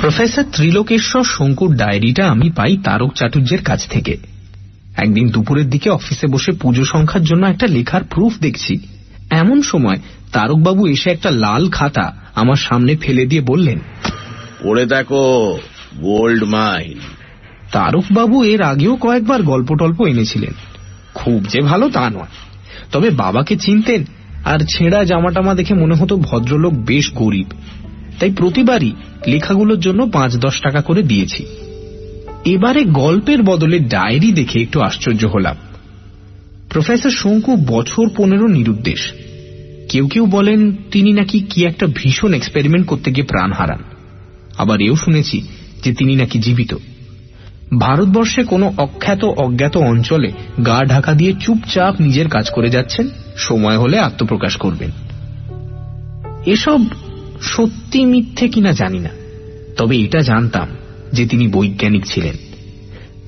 Professor Trilokeshwar শঙ্কুর ডায়েরিটা আমি পাই তারক চাটুর্যের কাছ থেকে। একদিন দুপুরের দিকে অফিসে বসে পুজো সংখ্যার জন্য একটা লেখার প্রুফ দেখছি। এমন সময় তারকবাবু এসে একটা লাল খাতা আমার সামনে ফেলে দিয়ে বললেন পড়ে দেখো গোল্ড মাইন তারকবাবু এর আগেও কয়েকবার গল্প টল্প এনেছিলেন। খুব যে ভালো তা নয়। তবে বাবাকে চিনতেন আর ছেঁড়া জামাটামা দেখে মনে হতো ভদ্রলোক বেশ গরিব। তাই প্রতিবারই লেখাগুলোর জন্য পাঁচ দশ টাকা করে দিয়েছি। এবারে গল্পের বদলে ডায়েরি দেখে একটু আশ্চর্য হলাম। প্রফেসর শঙ্কু বছর পনেরো নিরুদ্দেশ। কেউ কেউ বলেন, তিনি নাকি কি একটা ভীষণ এক্সপেরিমেন্ট করতে গিয়ে প্রাণ হারান। আবার এও শুনেছি যে তিনি নাকি জীবিত। ভারতবর্ষে কোনো অখ্যাত অজ্ঞাত অঞ্চলে গা ঢাকা দিয়ে চুপচাপ নিজের কাজ করে যাচ্ছেন, সময় হলে আত্মপ্রকাশ করবেন। এসব সত্যি মিথ্যে কিনা জানি না। তবে এটা জানতাম যে তিনি বৈজ্ঞানিক ছিলেন।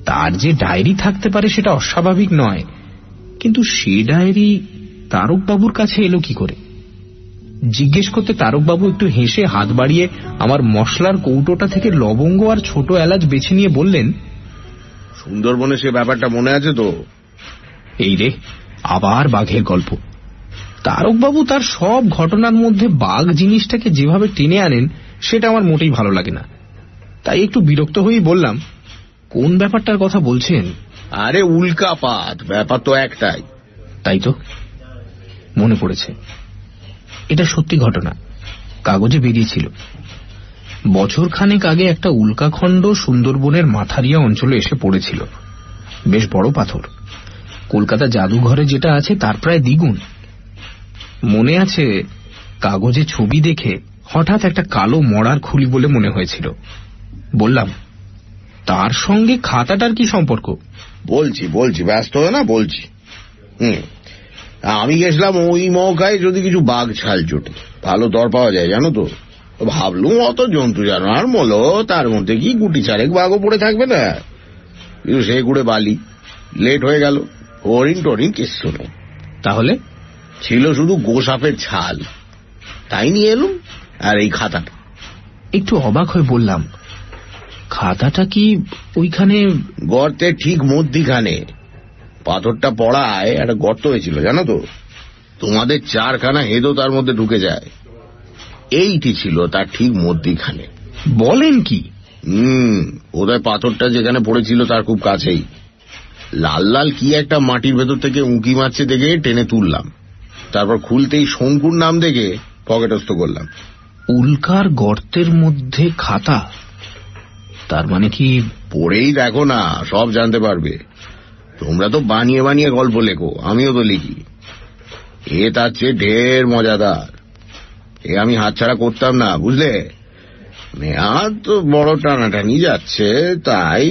তার যে ডায়েরি থাকতে পারে সেটা অস্বাভাবিক নয় কিন্তু সে ডায়েরি তারকবাবুর কাছে এলো কি করে? জিজ্ঞেস করতে তারকবাবু একটু হেসে হাত বাড়িয়ে আমার মশলার কৌটোটা থেকে লবঙ্গ আর ছোট এলাচ বেছে নিয়ে বললেন সুন্দরবনে সে ব্যাপারটা মনে আছে তো? এই রে আবার বাঘের গল্প। তারকবাবু তার সব ঘটনার মধ্যে বাঘ জিনিসটাকে যেভাবে টেনে আনেন সেটা আমার মোটেই ভালো লাগে না। তাই একটু বিরক্ত হয়েই বললাম কোন ব্যাপারটার কথা বলছেন? আরে উল্কাপাত ব্যাপার তো একটাই। তাই তো? মনে পড়েছে। এটা সত্যি ঘটনা কাগজে বেরিয়েছিল। বছর খানেক আগে একটা উল্কাখণ্ড সুন্দরবনের মাথারিয়া অঞ্চলে এসে পড়েছিল। বেশ বড় পাথর। কলকাতা জাদুঘরে যেটা আছে তার প্রায় দ্বিগুণ। মনে আছে কাগজে ছবি দেখে হঠাৎ একটা কালো মরার খুলি বলে মনে হয়েছিল। বললাম তার সঙ্গে খাতাটার কি সম্পর্ক? বলছি বলছি ব্যস্ত হয় না বলছি। হুম আমি গেছিলাম ওই মৌকায় যদি কিছু বাঘ ছাল জোটে ভালো দর পাওয়া যায় জানো তো? ভাবলুম অত জন্তু জানোয়ার মলো তার মধ্যে কি গুটি চারেক বাঘও পড়ে থাকবে না? কিন্তু সে গুড়ে বালি লেট হয়ে গেল। হরিণ টরিণ কিচ্ছু নেই। তাহলে? ছিল শুধু গোসাপের ছাল। তাই নিয়ে এলুম আর এই খাতাটা। একটু অবাক হয়ে বললাম খাতাটা কি ওইখানে গর্তের ঠিক মধ্যিখানে। পাথরটা পড়ায় একটা গর্ত হয়েছিল জানো তো? তোমাদের চারখানা হেদো তার মধ্যে ঢুকে যায়। এইটি ছিল তার ঠিক মধ্যিখানে। বলেন কি? হুম ওদের পাথরটা যেখানে পড়েছিল তার খুব কাছেই। লাল লাল কি একটা মাটির ভেতর থেকে উঁকি মারছে দেখে টেনে তুললাম। তারপর খুলতেই শঙ্কুর নাম দেখে পকেটস্থ করলাম। উল্কার গর্তের মধ্যে খাতা? তার মানে কি? পড়েই দেখো না সব জানতে পারবে। তোমরা তো বানিয়ে বানিয়ে গল্প লেখো আমিও তো লিখি। এ তার চেয়ে ঢের মজাদার। এ আমি হাতছাড়া করতাম না বুঝলে? মেয়াদ তো বড় টানাটানি যাচ্ছে তাই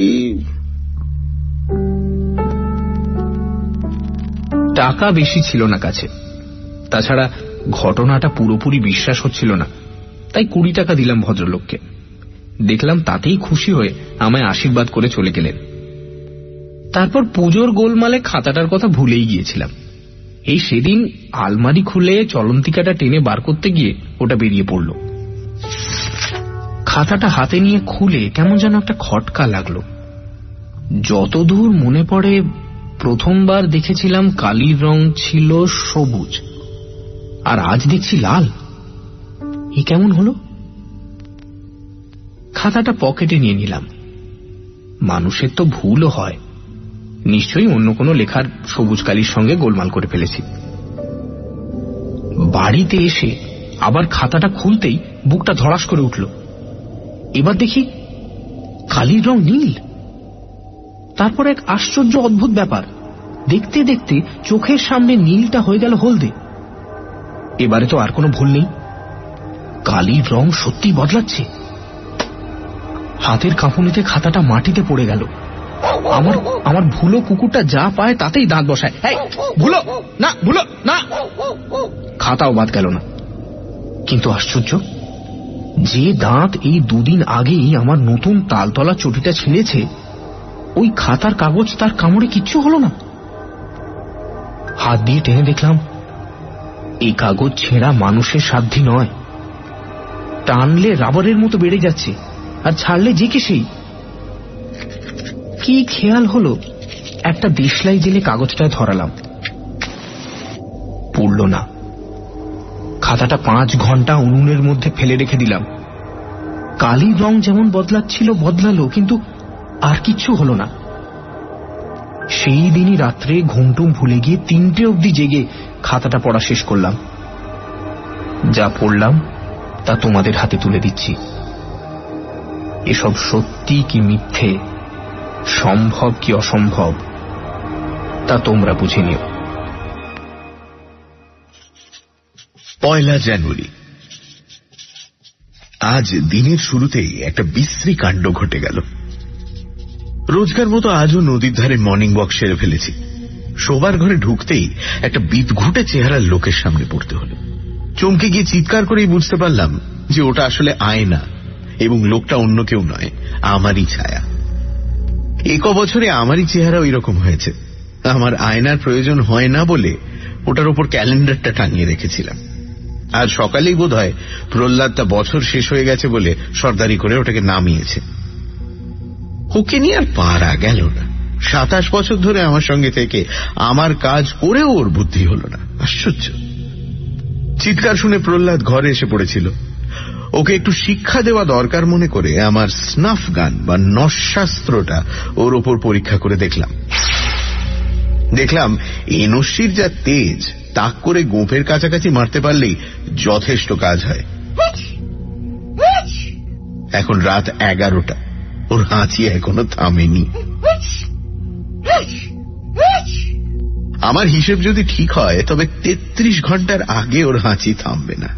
টাকা বেশি ছিল না কাছে। তাছাড়া ঘটনাটা পুরোপুরি বিশ্বাস হচ্ছিল না। তাই কুড়ি টাকা দিলাম ভদ্রলোককে। দেখলাম তাতেই খুশি হয়ে আমায় আশীর্বাদ করে চলে গেলেন। তারপর পুজোর গোলমালে খাতাটার কথা ভুলেই গিয়েছিলাম। এই সেদিন আলমারি খুলে চলন্তিকাটা টেনে বার করতে গিয়ে ওটা বেরিয়ে পড়ল। খাতাটা হাতে নিয়ে খুলে কেমন যেন একটা খটকা লাগল। যতদূর মনে পড়ে, প্রথমবার দেখেছিলাম কালির রং ছিল সবুজ। আর আজ দেখছি লাল। এ কেমন হলো? খাতাটা পকেটে নিয়ে নিলাম। মানুষের তো ভুলও হয়। নিশ্চয়ই অন্য কোনো লেখার সবুজ কালির সঙ্গে গোলমাল করে ফেলেছি। বাড়িতে এসে আবার খাতাটা খুলতেই বুকটা ধরাস করে উঠল। এবার দেখি কালির রং নীল। তারপর এক আশ্চর্য অদ্ভুত ব্যাপার। দেখতে দেখতে চোখের সামনে নীলটা হয়ে গেল হলদে। এবারে তো আর কোনো ভুল নেই। কালির রং সত্যি বদলাচ্ছে। হাতের কাঁপুনিতে খাতাটা মাটিতে পড়ে গেল। আমার আমার ভুলো কুকুরটা যা পায় তাতেই দাঁত বসায়। ভুলো! না ভুলো! না! খাতাও বাদ গেল না। কিন্তু আশ্চর্য, যে দাঁত এই দুদিন আগেই আমার নতুন তালতলা চটিটা ছিঁড়েছে, ওই খাতার কাগজ তার কামড়ে কিচ্ছু হলো না। হাত দিয়ে টেনে দেখলাম এই কাগজ ছেঁড়া মানুষের সাধ্যি নয়। টানলে রাবারের মতো বেড়ে যাচ্ছে, আর ছাড়লে যে কে সেই? কি খেয়াল হলো? একটা দেশলাই জেলে কাগজটায় ধরালাম। পড়ল না। খাতাটা পাঁচ ঘণ্টা উনুনের মধ্যে ফেলে রেখে দিলাম। কালির রং যেমন বদলাচ্ছিল, বদলালো, কিন্তু আর কিচ্ছু হলো না। সেই দিনই রাত্রে ঘুমটুম ভুলে গিয়ে তিনটে অবধি জেগে খাতাটা পড়া শেষ করলাম। যা পড়লাম, তা তোমাদের হাতে তুলে দিচ্ছি। এসব সত্যি কি মিথ্যে? সম্ভব কি অসম্ভব? তা তোমরা বুঝে নিও। পয়লা জানুয়ারি। আজ দিনের শুরুতেই একটা বিশ্রী কাণ্ড ঘটে গেল। রোজকার মতো আজও নদীর ধারে মর্নিং ওয়াক সেরে ফেলেছি। শোবার ঘরে ঢুকতেই একটা বিদঘুটে চেহারার লোকের সামনে পড়তে হলো। চমকে গিয়ে চিৎকার করেই বুঝতে পারলাম যে ওটা আসলে আয়না এবং লোকটা অন্য কেউ নয়, আমারই ছায়া। এক বছরে আমারই চেহারা ওই রকম হয়েছে। আমার আয়নার প্রয়োজন হয় না বলে ওটার ওপর ক্যালেন্ডারটা টাঙিয়ে রেখেছিলাম। আজ সকালেই বোধ হয় প্রহ্লাদটা বছর শেষ হয়ে গেছে বলে সর্দারি করে ওটাকে নামিয়েছে। ওকে নিয়ে আর পারা গেল না। সাতাশ বছর ধরে আমার সঙ্গে থেকে আমার কাজ করেও ওর বুদ্ধি হল না। আশ্চর্য। চিৎকার শুনে প্রহ্লাদ ঘরে এসে পড়েছিল। ওকে একটু শিক্ষা দেওয়া দরকার মনে করে আমার স্নাফ গান বা নশাস্ত্রটা ওর ওপর পরীক্ষা করে দেখলাম। দেখলাম এনস্যির যা তেজ তাক করে গোপের কাছাকাছি মারতে পারলেই যথেষ্ট কাজ হয়। এখন রাত এগারোটা। ওর হাঁচি এখনও থামেনি। আমার হিসেব যদি ঠিক হয়, তবে তেত্রিশ ঘণ্টার আগে ওর হাঁচি থামবে না।